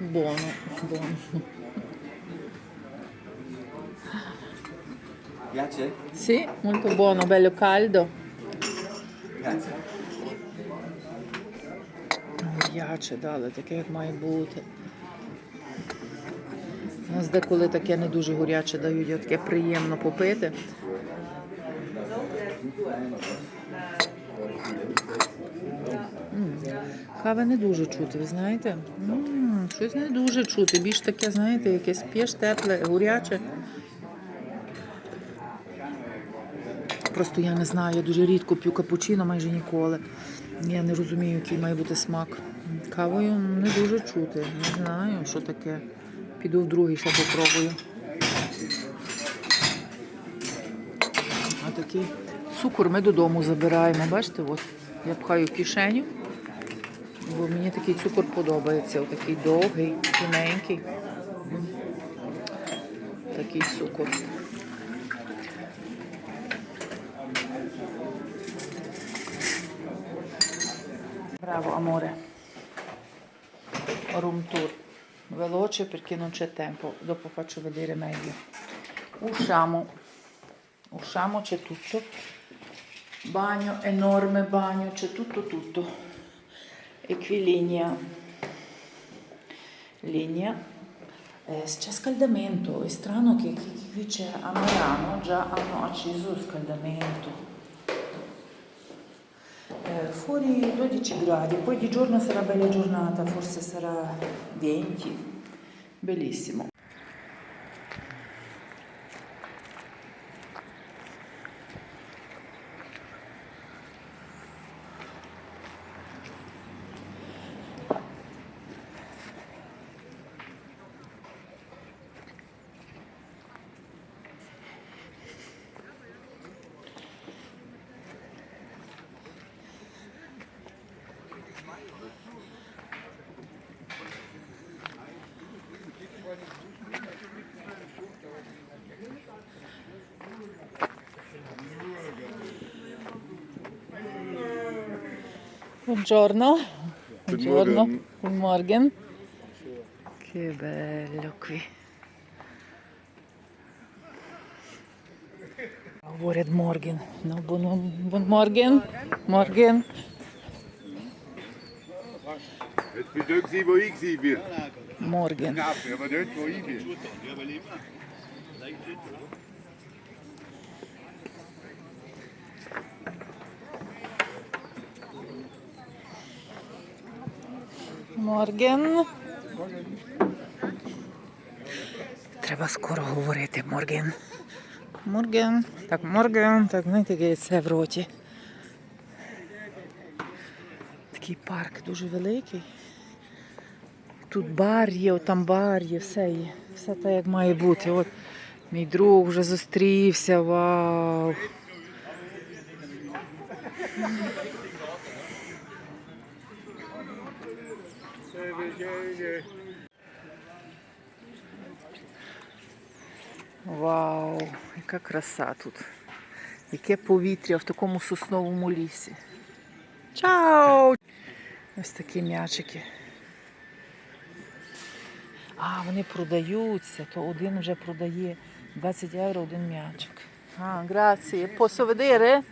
buono, buono. Piace? Sì, molto buono, bello caldo. Grazie. Гаряче дали, таке як має бути. У нас деколи таке не дуже горяче дають, а таке приємно попити. М, Кави не дуже чути, ви знаєте? М, Щось не дуже чути. Більш таке, знаєте, якесь п'єш тепле, горяче. Просто я не знаю, я дуже рідко п'ю капучино, майже ніколи. Я не розумію, який має бути смак. Кавою не дуже чути. Не знаю, що таке. Піду в другий ще попробую. А такий цукор ми додому забираємо. Бачите, от я пхаю в кишеню, бо мені такий цукор подобається. Отакий довгий, тоненький. Такий цукор. Amore. Room tour. Veloce perché non c'è tempo, dopo faccio vedere meglio. Usciamo. Usciamo, c'è tutto. Bagno, enorme bagno, c'è tutto tutto. E qui linea. Linea. Eh, c'è scaldamento, è strano che chi qui c'è a Milano già hanno acceso il scaldamento. Eh, fuori 12 gradi, poi di giorno sarà bella giornata, forse sarà 20. Bellissimo. Buongiorno. Buongiorno. morgen. Good morning. Che bello qui. Говорять Морген. Ну, buon, buon morgen. Morgen. Jetzt bist du gewesen, wo ich gewesen bin. Morgen. Knapp, aber dort, wo ich bin. Морген. Треба скоро говорити. Морген. Морген. Так, морген. Так, знаєте, яке це в роті. Такий парк дуже великий. Тут бар є, там бар є, все є. Все так, як має бути. От мій друг вже зустрівся. Вау. Вау, яка краса тут. Яке повітря в такому сосновому лісі. Чао! Ось такі м'ячики. А, вони продаються, то один вже продає 20 євро один м'ячик. А, граціє. Posso vedere?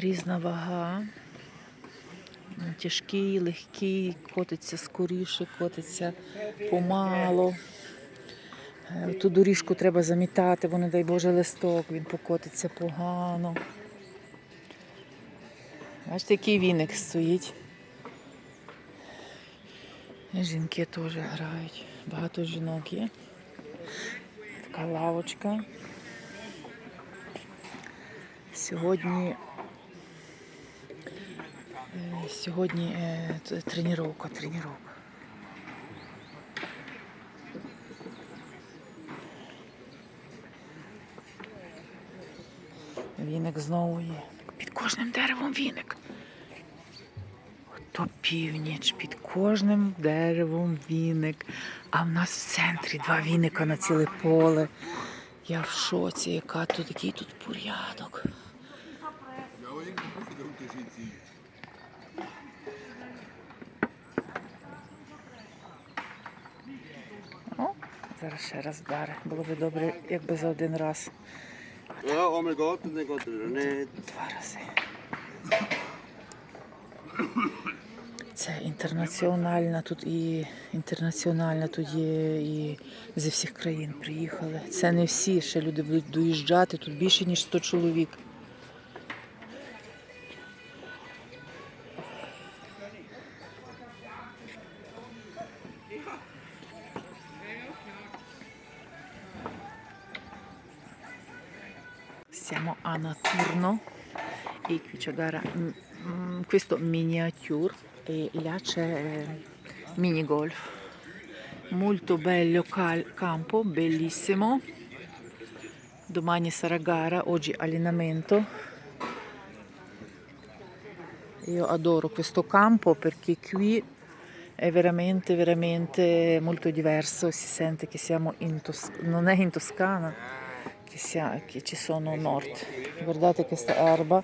Різна вага. Тяжкий, легкий, котиться скоріше, котиться помало. Е, Ту доріжку треба замітати, бо не дай Боже листок, він покотиться погано. Бачите, який віник стоїть. Жінки теж грають. Багато жінок є. Така лавочка. Сьогодні Сьогодні тренування, тренування. Віник знову є. Під кожним деревом віник. То північ, під кожним деревом віник. А в нас в центрі два віника на ціле поле. Я в шоці, яка тут, який тут порядок. Зараз ще раз вдари. Було б добре, якби за один раз. Два рази. Це інтернаціональна, тут і інтернаціональна, тут є і зі всіх країн приїхали. Це не всі, ще люди будуть доїжджати, тут більше ніж 100 чоловік. E c'è gara, mm, mm, questo miniature e là c'è eh, mini golf. Molto bello campo, bellissimo. Domani sarà gara, oggi allenamento. Io adoro questo campo perché qui è veramente, veramente molto diverso. Si sente che siamo in Tos- non è in Toscana, che, sia- che ci sono nord. Guardate questa erba,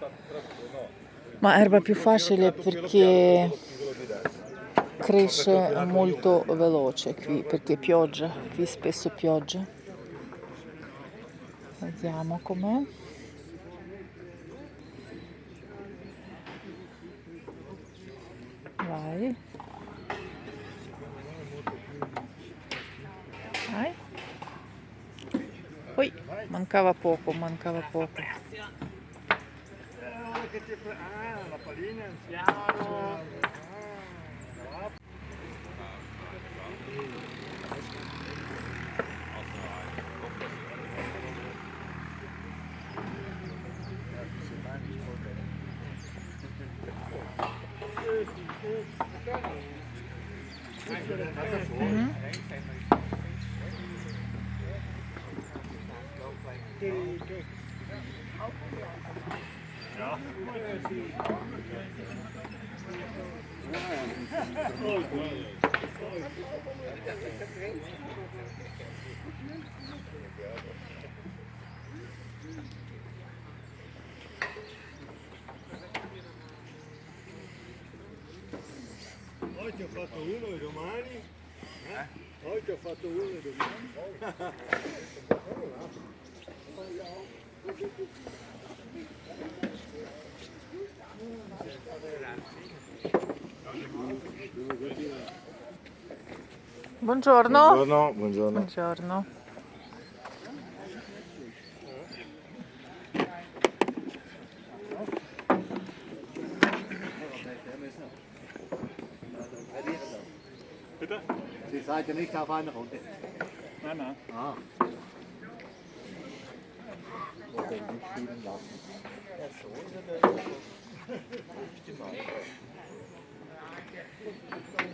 ma erba più facile perché cresce molto veloce qui perché pioggia, qui spesso pioggia. Vediamo com'è. Vai. Vai. Poi mancava poco, mancava poco. bakit siyempre, ah, napalinan. Siya ako. Mm-hmm. Okay. Oggi ho fatto uno e domani? Eh? Oggi ho fatto uno e domani? Buongiorno. Buongiorno, buongiorno. Buongiorno. Sie seid ja nicht auf einer Runde. Nein, nein. Ah. Nicht spielen lassen. Ah, wieder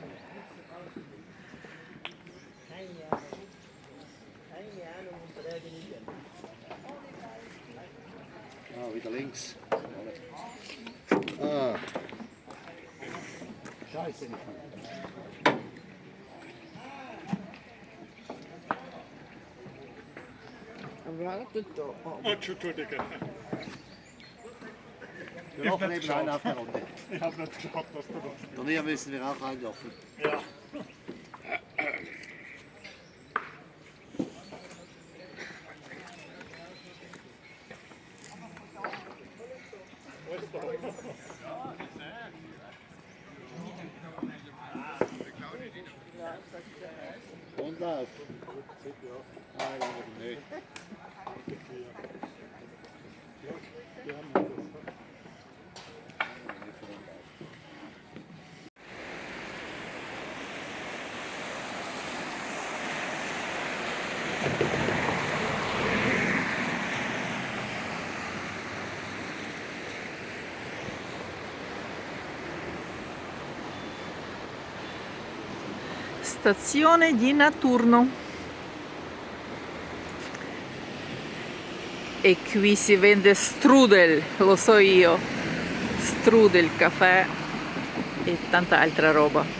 links. Ah. Scheiße, nicht mehr. Wir machen eben einen auf der Runde. Ich habe nicht geglaubt, dass du das. Turnier müssen wir auch einlaufen. Ja. Stazione di Naturno. E qui si vende strudel, lo so io. Strudel, caffè e tanta altra roba.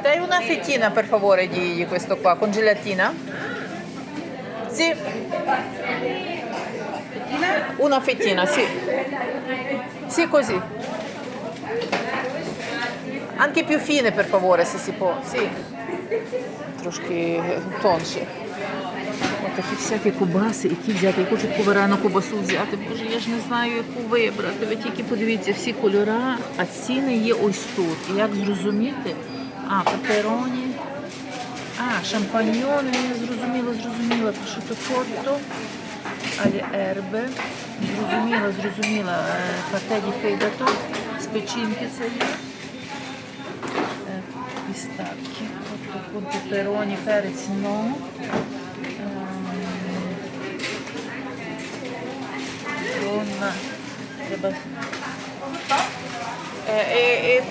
Dai una fettina per favore di, di questo qua con gelatina? Sì. Una fettina, sì. Sì, così. Anche più fine per favore, se si può. Sì. Трошки тонше. Ось такі всякі кубаси, які взяти. Я хочу таку варену кубасу взяти. Боже, я ж не знаю, яку вибрати. Ви тільки подивіться всі кольори, а ціни є ось тут. І як зрозуміти? А, пепероні. А, шампаньйони, я зрозуміла, зрозуміла. Прошито фото. Алі ербе. Зрозуміла, зрозуміла. Е, фейдато. З печінки це є. Е, Пістаки. От тут пепероні, перець, но. Donna. Треба... Eh,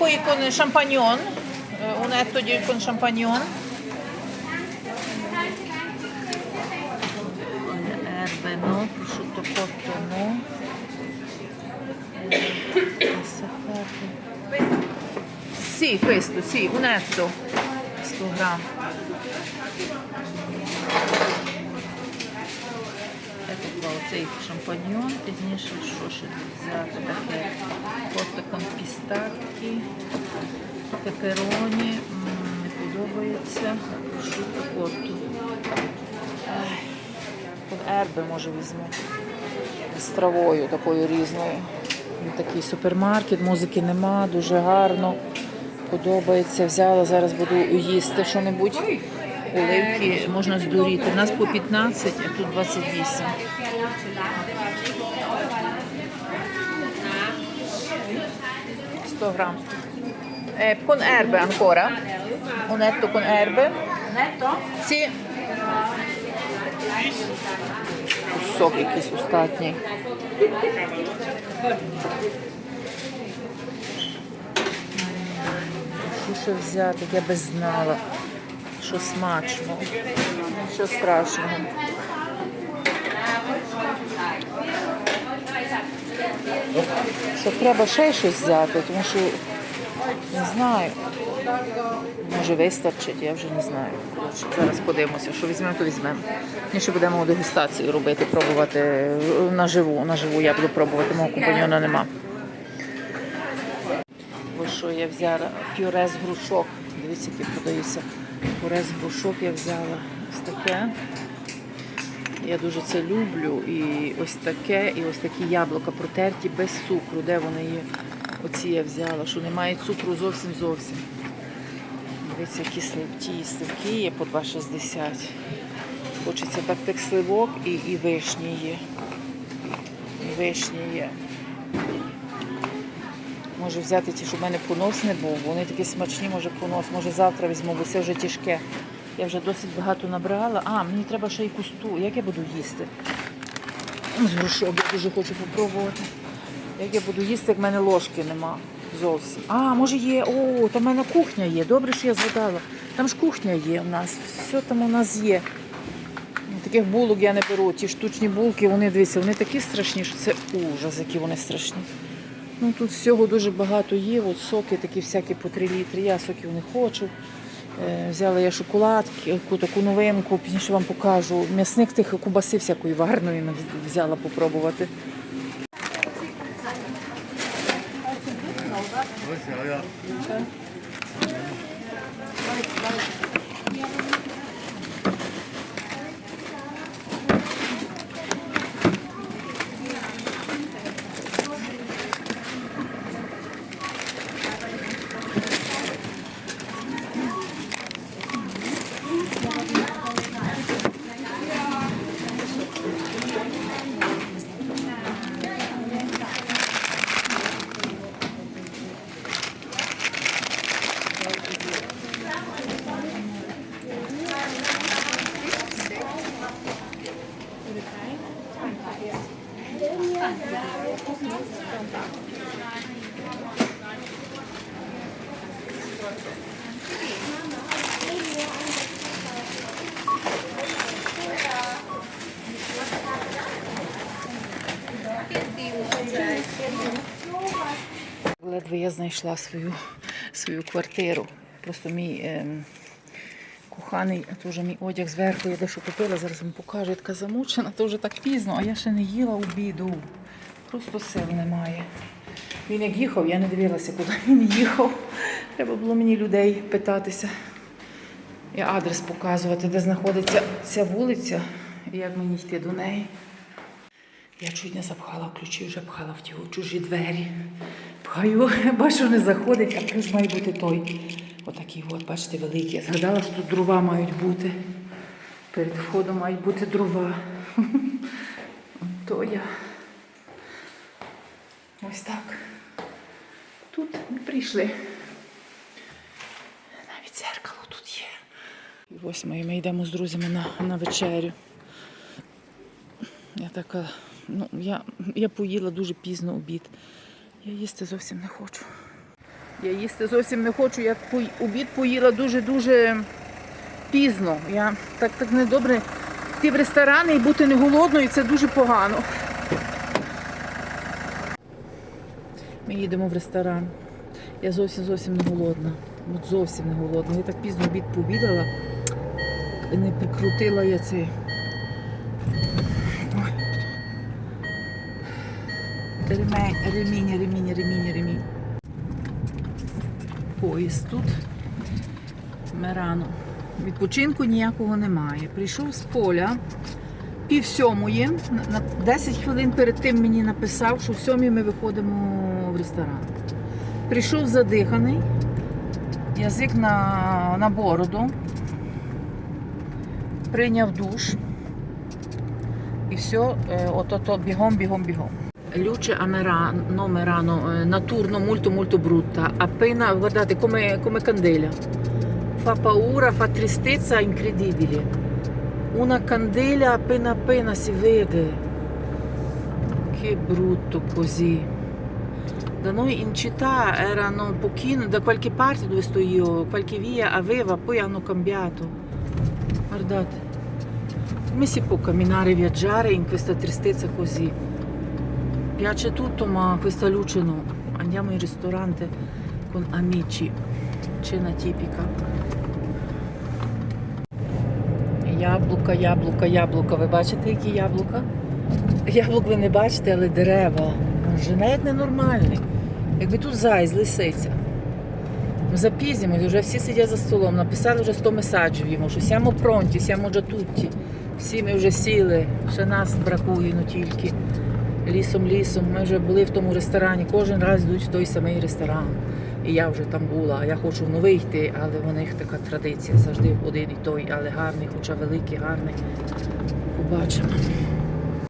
e, e con champagnon, eh, un etto di, con champagnon. Erbe no, prosciutto cotto no. Eh. Sì, questo, sì, un etto. 100 grammi. Qua оцей шампаньон, пізніше що ще взяти таке. Кофта кон пістаки, пепероні, не подобається. Шута котту. Ерби може візьму. З травою такою різною. Такий супермаркет, музики нема, дуже гарно. Подобається. Взяла, зараз буду їсти що-небудь. Оливки можна здуріти. У нас по 15, а тут 28. Сто грам. Eh, con erbe ancora? Un etto con erbe? Netto? Sì. Сок якийсь остатній. Що ще взяти? Я би знала, що смачно, що страшного. Що треба ще щось взяти, тому що не знаю. Може вистачить, я вже не знаю. Зараз подивимося, що візьмемо, то візьмемо. Ми ще будемо дегустацію робити, пробувати е, наживу. Наживу я буду пробувати, мого компаньона нема. Ось що я взяла пюре з грушок. Дивіться, які продаються. Пюре з грушок я взяла ось таке. Я дуже це люблю. І ось таке, і ось такі яблука протерті без цукру. Де вони є? Оці я взяла, що немає цукру зовсім зовсім. Дивіться, які сливті. Сливки є по 2,60. Хочеться так тих сливок і, і вишні є. І вишні є. Може взяти ті, щоб в мене понос не був, вони такі смачні, може понос. Може завтра візьму, бо це вже тяжке. Я вже досить багато набрала. А, мені треба ще й кусту. Як я буду їсти? З грушок я дуже хочу попробувати. Як я буду їсти, як в мене ложки нема зовсім. А, може є. О, там в мене кухня є. Добре, що я згадала. Там ж кухня є у нас. Все там у нас є. Ну, Таких булок я не беру. Ті штучні булки, вони дивіться, вони такі страшні, що це ужас, які вони страшні. Ну тут всього дуже багато є. От соки такі всякі по 3 літри. Я соків не хочу. Е, Взяла я шоколадки, таку новинку, пізніше вам покажу. М'ясник тих кубаси всякої варної взяла попробувати. Ledve я знайшла свою свою квартиру. Просто мій. Е коханий, а то вже мій одяг зверху, я дещо купила, зараз вам покажу, я така замучена, то вже так пізно, а я ще не їла обіду. Просто сил немає. Він як їхав, я не дивилася, куди він їхав. Треба було мені людей питатися і адрес показувати, де знаходиться ця вулиця і як мені йти до неї. Я чуть не запхала ключі, вже пхала в ті чужі двері. Пхаю, бачу, не заходить, а ключ має бути той. Отакий, от, бачите, великий. Я згадала, що тут дрова мають бути. Перед входом мають бути дрова. То я. Ось так. Тут ми прийшли. Навіть зеркало тут є. І восьмої ми йдемо з друзями на, на вечерю. Я така, ну, я, я поїла дуже пізно обід. Я їсти зовсім не хочу. Я їсти зовсім не хочу. Я обід поїла дуже-дуже пізно. Я так, так недобре йти в ресторани і бути не голодною, це дуже погано. Ми їдемо в ресторан. Я зовсім зовсім не голодна. От зовсім не голодна. Я так пізно обід пообідала. І не прикрутила я цей. Ой. Ремень, ремінь, ремінь, ремінь, ремінь. Поїзд тут. Мерано. Відпочинку ніякого немає. Прийшов з поля пів сьомої. На- на 10 хвилин перед тим мені написав, що в сьомій ми виходимо в ресторан. Прийшов задиханий, язик на, на бороду, прийняв душ. І все, ото бігом, бігом, бігом. Luce a Merano, Merano, eh, naturno molto molto brutta, appena, guardate come, come candela, fa paura, fa tristezza incredibile. Una candela appena appena si vede. Che brutto così. Da noi in città erano un pochino, da qualche parte dove sto io, qualche via aveva, poi hanno cambiato. Guardate, come si può camminare e viaggiare in questa tristezza così? Piace tutto, ma questa luce no. Andiamo in ristorante con amici. Cena tipica. Яблука, яблука, яблука. Ви бачите, які яблука? Яблук ви не бачите, але дерева. Вже навіть ненормальний. Якби тут зайць, лисиця. Ми вже всі сидять за столом, написали вже 100 месаджів йому, що сямо пронті, сямо джа тутті. Всі ми вже сіли, ще нас бракує, ну тільки лісом, лісом. Ми вже були в тому ресторані, кожен раз йдуть в той самий ресторан. І я вже там була, я хочу в новий йти, але в них така традиція завжди один і той, але гарний, хоча великий, гарний. Побачимо.